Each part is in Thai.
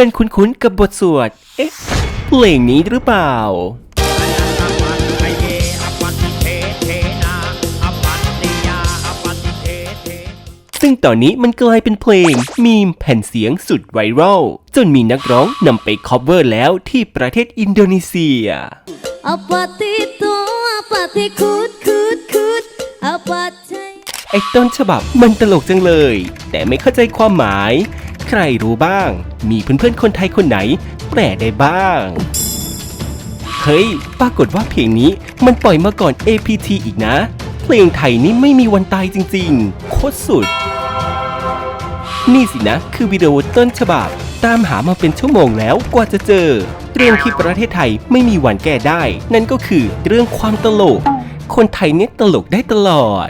พื่อนๆ คุ้นๆ กับบทสวด เอ๊ะ เพลงนี้หรือเปล่า ซึ่งตอนนี้มันกลายเป็นเพลง มีมแผ่นเสียงสุดไวรัล จนมีนักร้องนำไปคอฟเวอร์แล้วที่ประเทศอินโดนีเซีย Apa itu apa tikut kut kut apa cai ไอ้ต้นฉบับมันตลกจังเลย แต่ไม่เข้าใจความหมาย ใครรู้บ้าง มีเพื่อนๆคนไทยคนไหน แปลได้บ้าง เฮ้ย ปรากฏว่าเพลงนี้มันปล่อยมาก่อน APT อีกนะ เพลงไทยนี่ไม่มีวันตายจริงๆ โคตรสุด นี่สินะ คือวิดีโอต้นฉบับ ตามหามาเป็นชั่วโมงแล้วกว่าจะเจอ เรื่องที่ประเทศไทยไม่มีวันแก้ได้ นั่นก็คือเรื่องความตลก คนไทยเนี่ยตลกได้ตลอด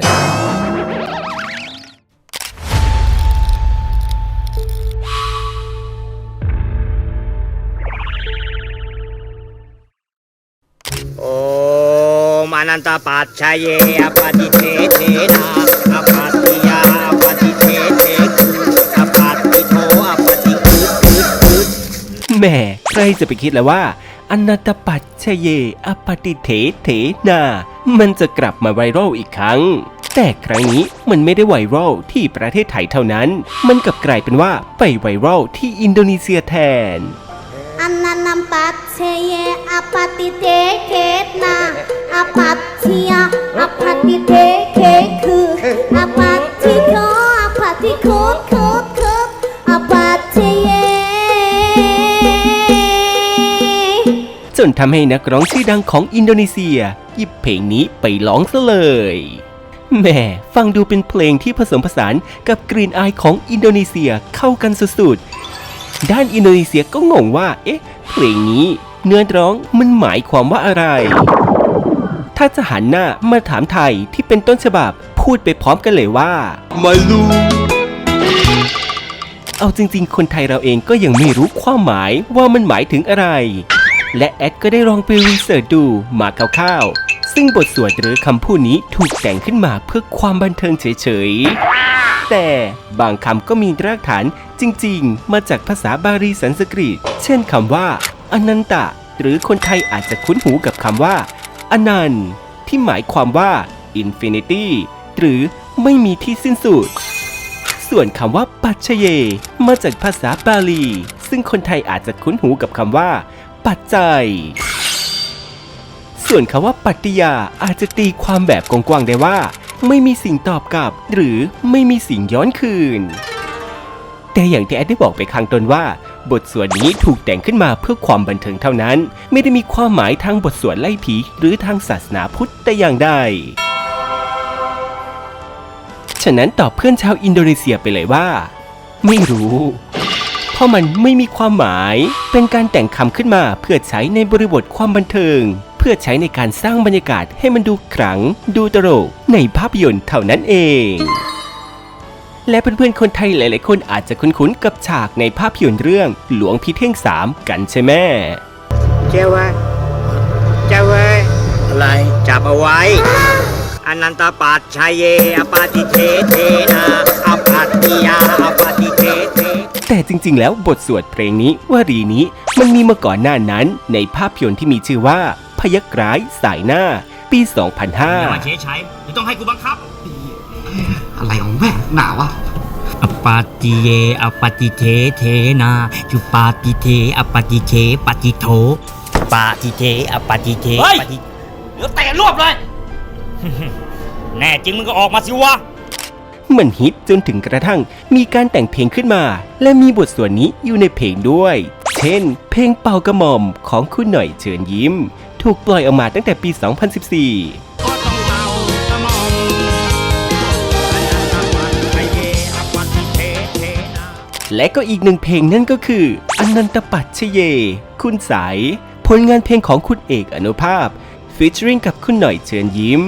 นันตปัจชยเยอปฏิเทเทนาอปัตติยาอปฏิเทเทคือปัตติโทอปฏิคือคือคือแหม่ใครจะไปคิดแล้วว่าอนันตปัจชเยอปฏิเถเถนา มันจะกลับมาไวรัลอีกครั้ง แต่ครั้งนี้มันไม่ได้ไวรัลที่ประเทศไทยเท่านั้น มันกลับกลายเป็นว่าไปไวรัลที่อินโดนีเซียแทน Ananam patseye apati teketna apati ya apati tekeku apati ko apati kut kut kut apati ye จนทำให้นักร้องชื่อดังของอินโดนีเซีย หยิบเพลงนี้ไปร้องซะเลยแม่ฟังดูเป็นเพลงที่ผสมผสานกับกลิ่นอายของอินโดนีเซียเข้ากันสุดๆ ด้านอินโดนีเซียก็งงว่า เอ๊ะ เพลงนี้เนื้อร้องมันหมายความว่าอะไร ถ้าจะหันหน้ามาถามไทยที่เป็นต้นฉบับพูดไปพร้อมกันเลยว่า มาลูเอาจริง ๆ คนไทยเราเองก็ยังไม่รู้ความหมายว่ามันหมายถึงอะไร และแอดก็ได้ลองไปรีเสิร์ชดูมาคร่าวๆ ซึ่งบทสวดหรือคำพูดนี้ถูกแต่งขึ้นมาเพื่อความบันเทิงเฉยๆ แต่บางคำก็มีรากฐานจริงๆ มาจากภาษาบาลีสันสกฤต เช่นคำว่า อนันตะ หรือคนไทยอาจจะคุ้นหูกับคำว่า อนันต์ ที่หมายความว่า infinity หรือไม่มีที่สิ้นสุด ส่วนคำว่า ปัจเชเย มาจากภาษาบาลี ซึ่งคนไทยอาจจะคุ้นหูกับคำว่า ปัจจัย ส่วนคำว่าปัตติยาอาจจะตีความแบบกว้างๆได้ว่า ไม่มีสิ่งตอบกลับ หรือไม่มีสิ่งย้อนคืน แต่อย่างที่แอดได้บอกไปข้างต้นว่า บทสวดนี้ถูกแต่งขึ้นมาเพื่อความบันเทิงเท่านั้น ไม่ได้มีความหมายทางบทสวดไล่ผี หรือทางศาสนาพุทธแต่อย่างใดฉะนั้นตอบเพื่อนชาวอินโดนีเซียไปเลยว่า ไม่รู้ เพราะมันไม่มีความหมายเป็นการแต่งคำขึ้นมาเพื่อใช้ในบริบทความบันเทิง พื่อใช้ในการสร้างบรรยากาศให้มันดูขลัง ดูตลกในภาพยนตร์เท่านั้นเอง และเพื่อนๆคนไทยหลายๆ คนอาจจะคุ้นๆกับฉากในภาพยนตร์เรื่องหลวงพี่เท่งสามกันใช่ไหมเจ้าเว้ยเจ้าเว้ยอะไรจับเอาไว้อนันตปัจชยเยอปฏิเทเทนาอปัตติยาอปฏิเทเทแต่จริงๆ แล้วบทสวดเพลงนี้วลีนี้มันมีมาก่อนหน้านั้นในภาพยนตร์ที่มีชื่อว่า พยักร้ายสายหน้า ปี อย่ามาเฉย2005ใช้หรือต้องให้กูบังคับ อะไรของแม่งหนาวะอปาติเยอปาติเทเทนาจุปาติเทอปาติเทปาติโทปาติเทอปาติเทเฮ้ย ปาติเดี๋ยวเตะรวบเลย แน่จริงมึงก็ออกมาสิวะ มันฮิตจนถึงกระทั่งมีการแต่งเพลงขึ้นมา และมีบทสวดนี้อยู่ในเพลงด้วย เช่น เพลงเป่ากระหม่อมของคุณหน่อยเชิญยิ้ม ถูกปล่อยออกมาตั้งแต่ปี 2014และก็อีกหนึ่งเพลงนั่นก็คืออนันตปัจชเย คุณสาย ผลงานเพลงของคุณเอกอนุภาพฟีเจอริงกับคุณหน่อยเชิญยิ้ม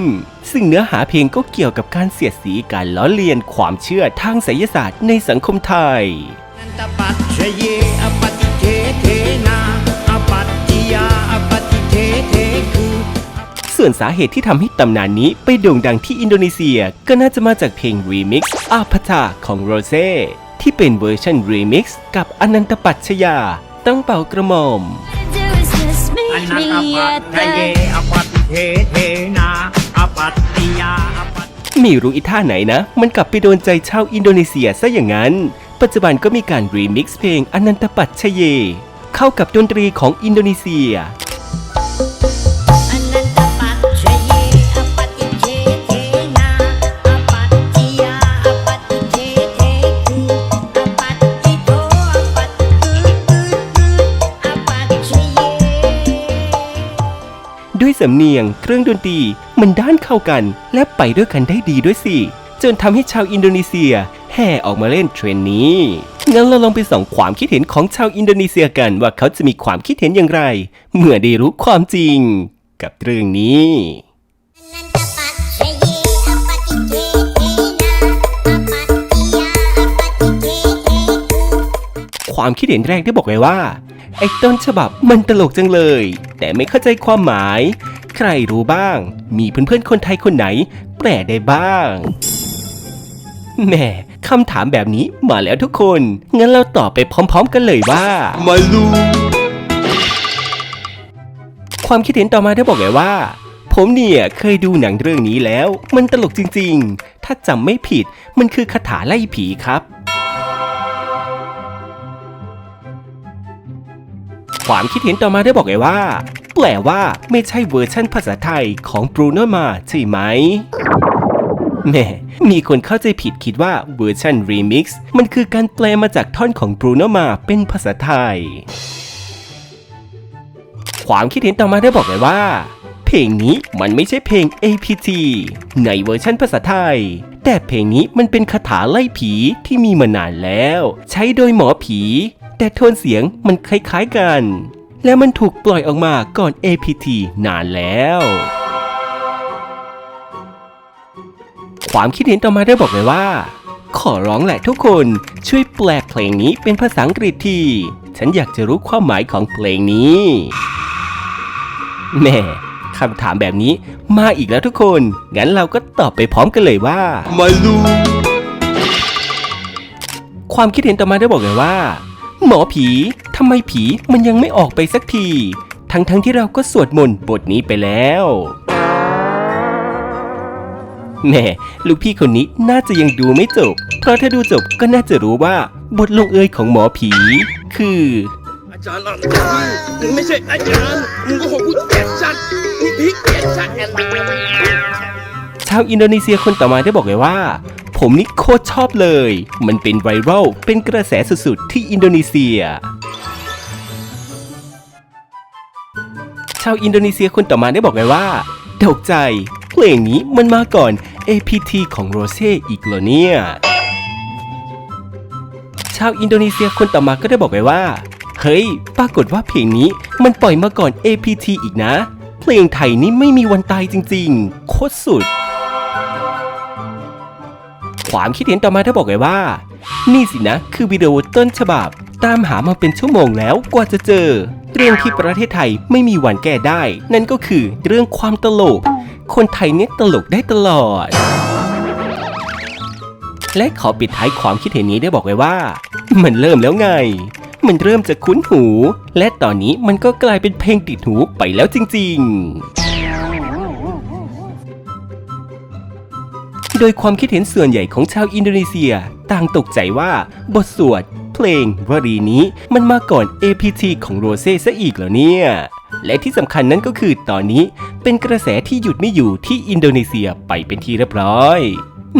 ซึ่งเนื้อหาเพลงก็เกี่ยวกับการเสียดสีการล้อเลียนความเชื่อทางไสยศาสตร์ในสังคมไทยนันตปัจชเยอปฏิเทเทนาอปัตติยาอปฏิเทเทคือ ส่วนสาเหตุที่ทำให้ตำนานนี้ไปโด่งดังที่อินโดนีเซีย ก็น่าจะมาจากเพลงรีมิกซ์อาพาตาของโรเซ่ที่เป็นเวอร์ชันรีมิกซ์กับอนันตปัชยาต้องเป่ากระหม่อม do is just อัน meet นันต me ปัจ at ชยเย the อปฏิเทเทนาอปัตติยาอปัตไม่รู้อีท่าไหนนะ มันกลับไปโดนใจชาวอินโดนีเซียซะอย่างนั้น ปัจจุบันก็มีการรีมิกซ์เพลงอนันตปัชชเย เข้ากับดนตรีของอินโดนีเซีย สำเนียง เครื่องดนตรี มันด้านเข้ากัน และไปด้วยกันได้ดีด้วยสิ จนทำให้ชาวอินโดนีเซีย แห่ออกมาเล่นเทรนนี้ งั้นเราลองไปส่องความคิดเห็นของชาวอินโดนีเซียกันว่าเขาจะมีความคิดเห็นอย่างไร เมื่อได้รู้ความจริง กับเรื่องนี้ความคิดเห็นแรกได้บอกไว้ว่าไอ้ต้นฉบับมันตลกจังเลย แต่ไม่เข้าใจความหมาย รรู้บ้าง มีเพื่อนๆคนไทยคนไหน แปลได้บ้าง แม่คำถามแบบนี้มาแล้วทุกคน งั้นเราตอบไปพร้อมๆ กันเลยว่า มาลูความคิดเห็นต่อมาได้บอกไว้ว่า ผมเนี่ยเคยดูหนังเรื่องนี้แล้ว มันตลกจริงๆ ถ้าจำไม่ผิดมันคือคาถาไล่ผีครับความคิดเห็นต่อมาได้บอกไว้ว่า แปลว่าไม่ใช่เวอร์ชั่นภาษาไทยของบรูโนมาใช่ไหมแม่มีคนเข้าใจผิดคิดว่าเวอร์ชันรีมิกซ์มันคือการแปลมาจากท่อนของบรูโนมาเป็นภาษาไทย ความคิดเห็นต่อมาได้บอกเลยว่า เพลงนี้มันไม่ใช่เพลง APT ในเวอร์ชันภาษาไทย แต่เพลงนี้มันเป็นคาถาไล่ผีที่มีมานานแล้ว ใช้โดยหมอผี แต่โทนเสียงมันคล้ายๆกัน และมันถูกปล่อยออกมาก่อน APT นานแล้ว ความคิดเห็นต่อมาได้บอกเลยว่า ขอร้องแหละทุกคนช่วยแปลเพลงนี้เป็นภาษาอังกฤษที ฉันอยากจะรู้ความหมายของเพลงนี้แหม่คำถามแบบนี้มาอีกแล้วทุกคน งั้นเราก็ตอบไปพร้อมกันเลยว่ามาลูความคิดเห็นต่อมาได้บอกเลยว่า หมอผี ทำไมผีมันยังไม่ออกไปสักที ทั้งๆทที่เราก็สวดมนต์บทนี้ไปแล้วแหม่ลูกพี่คนนี้น่าจะยังดูไม่จบ เพราะถ้าดูจบก็น่าจะรู้ว่าบทลงเอยของหมอผี คือ อาจารย์อะไรมึงไม่ใช่อาจารย์มึงก็คงพูดเกลียดชัดมึงพีเกลียดชัดแอนชาวอินโดนีเซียคนต่อมาได้บอกเลยว่า ผมนี่โคตรชอบเลย มันเป็นไวรัลเป็นกระแสสุดๆที่อินโดนีเซีย ชาวอินโดนีเซียคนต่อมาได้บอกเลยว่าตกใจ เพลงนี้มันมาก่อน APT ของโรเซ่อีกเหรอเนี่ยชาวอินโดนีเซียคนต่อมาก็ได้บอกไว้ว่า เฮ้ย ปรากฏว่าเพลงนี้มันปล่อยมาก่อน APT อีกนะ เพลงไทยนี่ไม่มีวันตายจริงๆ โคตรสุด ความคิดเห็นต่อมาได้บอกไว้ว่า นี่สินะคือวิดีโอต้นฉบับ ตามหามาเป็นชั่วโมงแล้วกว่าจะเจอ เรื่องที่ประเทศไทยไม่มีวันแก้ได้ นั่นก็คือเรื่องความตลก คนไทยเนี่ยตลกได้ตลอด และขอปิดท้ายความคิดเห็นนี้ได้บอกไว้ว่า มันเริ่มแล้วไง มันเริ่มจะคุ้นหู และตอนนี้มันก็กลายเป็นเพลงติดหูไปแล้วจริงๆโดยความคิดเห็นส่วนใหญ่ของชาวอินโดนีเซีย ต่างตกใจว่าบทสวด เพลงวลีนี้มันมาก่อน APT ของโรเซ่ซะอีกเหรอเนี่ย และที่สำคัญนั้นก็คือตอนนี้เป็นกระแสที่หยุดไม่อยู่ที่อินโดนีเซียไปเป็นที่เรียบร้อย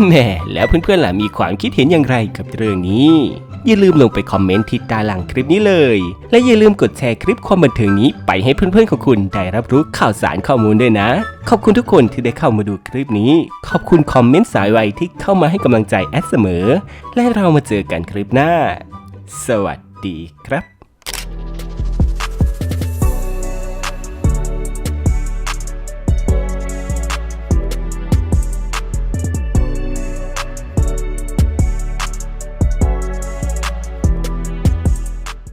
แม่แล้วเพื่อนๆล่ะมีความคิดเห็นอย่างไรกับเรื่องนี้ อย่าลืมลงไปคอมเมนต์ที่ใต้หลังคลิปนี้เลย และอย่าลืมกดแชร์คลิปความบันเทิงนี้ไปให้เพื่อนๆของคุณได้รับรู้ข่าวสารข้อมูลด้วยนะ ขอบคุณทุกคนที่ได้เข้ามาดูคลิปนี้ ขอบคุณคอมเมนต์สายไวที่เข้ามาให้กำลังใจแอดเสมอ และเรามาเจอกันคลิปหน้า สวัสดีครับ